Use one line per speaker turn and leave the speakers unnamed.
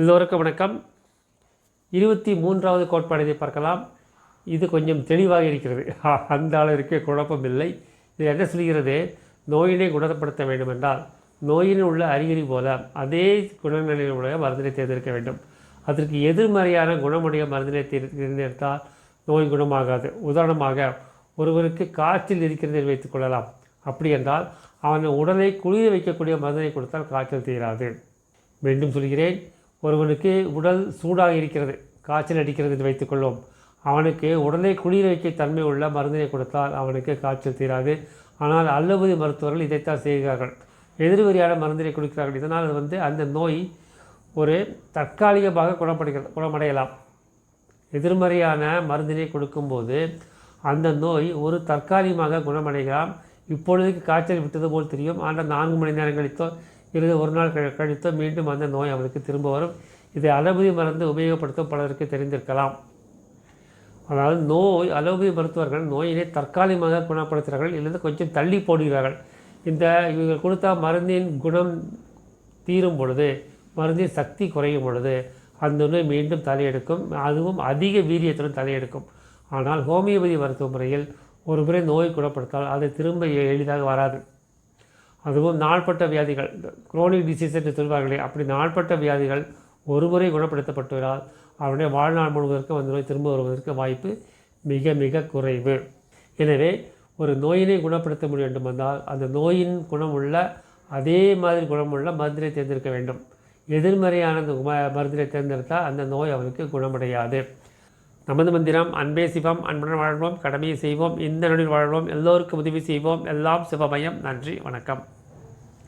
எல்லோருக்கும் வணக்கம். இருபத்தி மூன்றாவது கோட்பாடு பார்க்கலாம். இது கொஞ்சம் தெளிவாக இருக்கிறது. அந்த அளவிற்கு குழப்பம் இல்லை இது என்ன சொல்கிறது? நோயினை குணப்படுத்த வேண்டுமென்றால் நோயினில் உள்ள அறிகுறி போல அதே குணநிலையில் உள்ள மருந்தினை தேர்ந்தெடுக்க வேண்டும். அதற்கு எதிர்மறையான குணமுடைய மருந்தினை தேர்ந்தெடுத்தால் நோய் குணமாகாது. உதாரணமாக ஒருவருக்கு காய்ச்சல் இருக்கிறது என்று வைத்துக் கொள்ளலாம். அப்படி என்றால் அவன் உடலை குளிர வைக்கக்கூடிய மருந்தினை கொடுத்தால் காய்ச்சல் தீராது. மீண்டும் சொல்கிறேன். ஒருவனுக்கு உடல் சூடாக இருக்கிறது காய்ச்சல் அடிக்கிறது என்று வைத்துக்கொள்வோம் அவனுக்கு உடலை குளிர வைக்க தன்மை உள்ள மருந்தினை கொடுத்தால் அவனுக்கு காய்ச்சல் தீராது. ஆனால் அல்லபதி மருத்துவர்கள் இதைத்தான் செய்கிறார்கள். எதிர்வரியான மருந்தினை கொடுக்கிறார்கள். இதனால் வந்து அந்த நோய் ஒரு தற்காலிகமாக குணப்படுகிறது குணமடையலாம். எதிர்மறையான மருந்தினை கொடுக்கும்போது அந்த நோய் ஒரு தற்காலிகமாக குணமடையலாம். இப்பொழுதுக்கு காய்ச்சல் விட்டது போல் தெரியும். ஆனால் நான்கு மணி நேரம் கழித்தோ இருந்து ஒரு நாள் கழித்தோ மீண்டும் அந்த நோய் அவருக்கு திரும்ப வரும். இதை அலோபதி மருந்து உபயோகப்படுத்தும் பலருக்கு தெரிந்திருக்கலாம். அதாவது நோய் அலோபதி மருத்துவர்கள் நோயினை தற்காலிகமாக குணப்படுத்துகிறார்கள் இல்லது கொஞ்சம் தள்ளி போடுகிறார்கள். இந்த இவர்கள் கொடுத்த மருந்தின் குணம் தீரும் பொழுது மருந்தின் சக்தி குறையும் பொழுது அந்த நோய் மீண்டும் தலையெடுக்கும். அதுவும் அதிக வீரியத்துடன் தலையெடுக்கும். ஆனால் ஹோமியோபதி மருத்துவ முறையில் ஒரு முறை நோய் குணப்படுத்தால் அது திரும்ப எ- எளிதாக வராது. அதுவும் நாள்பட்ட வியாதிகள் குரோனிக் டிசீஸ் என்று சொல்வார்களே அப்படி நாள்பட்ட வியாதிகள் ஒரு முறை குணப்படுத்தப்பட்டுவிடால் அவருடைய வாழ்நாள் முழுவதற்கும் அந்த நோய் திரும்ப வருவதற்கு வாய்ப்பு மிக மிக குறைவு. எனவே ஒரு நோயினை குணப்படுத்த முடியும் வேண்டுமென்றால் அந்த நோயின் குணமுள்ள அதே மாதிரி குணமுள்ள மருந்தினை தேர்ந்தெடுக்க வேண்டும். எதிர்மறையான அந்த மருந்தினை தேர்ந்தெடுத்தால் அந்த நோய் அவருக்கு குணமடையாது. நமது மந்திரம் அன்பே சிவம் அன்புடன் வாழ்வோம் கடமையை செய்வோம் இந்த நொடியில் வாழ்வோம் எல்லோருக்கும் உதவி செய்வோம். எல்லாம் சிவமயம். நன்றி வணக்கம்.